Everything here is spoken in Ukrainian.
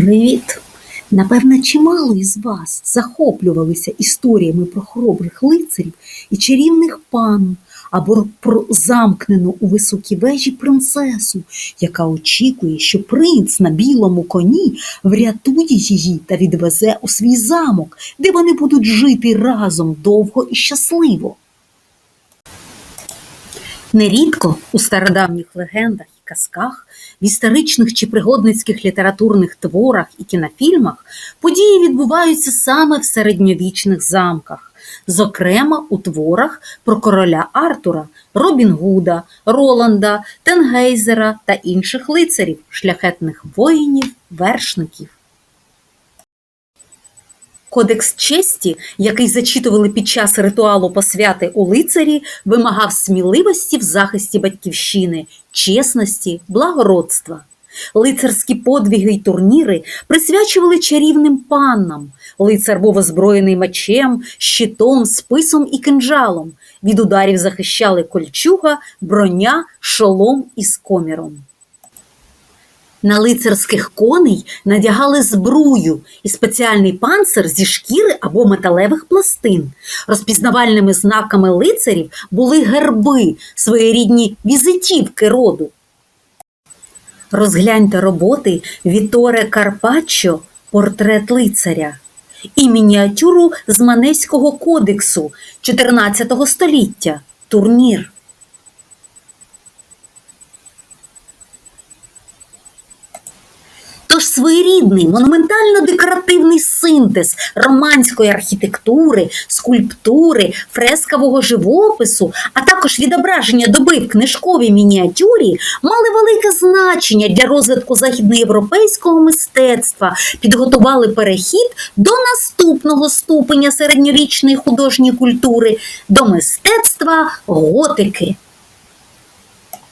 Привіт! Напевно, чимало із вас захоплювалися історіями про хоробрих лицарів і чарівних пан, або про замкнену у високій вежі принцесу, яка очікує, що принц на білому коні врятує її та відвезе у свій замок, де вони будуть жити разом довго і щасливо. Нерідко у стародавніх легендах казках, в історичних чи пригодницьких літературних творах і кінофільмах події відбуваються саме в середньовічних замках, зокрема у творах про короля Артура, Робін Гуда, Роланда, Тенгейзера та інших лицарів, шляхетних воїнів, вершників. Кодекс честі, який зачитували під час ритуалу посвяти у лицарі, вимагав сміливості в захисті батьківщини, чесності, благородства. Лицарські подвиги й турніри присвячували чарівним паннам. Лицар був озброєний мечем, щитом, списом і кинджалом. Від ударів захищали кольчуга, броня, шолом із коміром. На лицарських коней надягали збрую і спеціальний панцир зі шкіри або металевих пластин. Розпізнавальними знаками лицарів були герби, своєрідні візитівки роду. Розгляньте роботи Віторе Карпаччо Портрет лицаря і мініатюру з Манеського кодексу 14 століття Турнір. Своєрідний монументально-декоративний синтез романської архітектури, скульптури, фрескавого живопису, а також відображення доби в книжковій мініатюрі мали велике значення для розвитку західноєвропейського мистецтва, підготували перехід до наступного ступеня середньовічної художньої культури до мистецтва готики.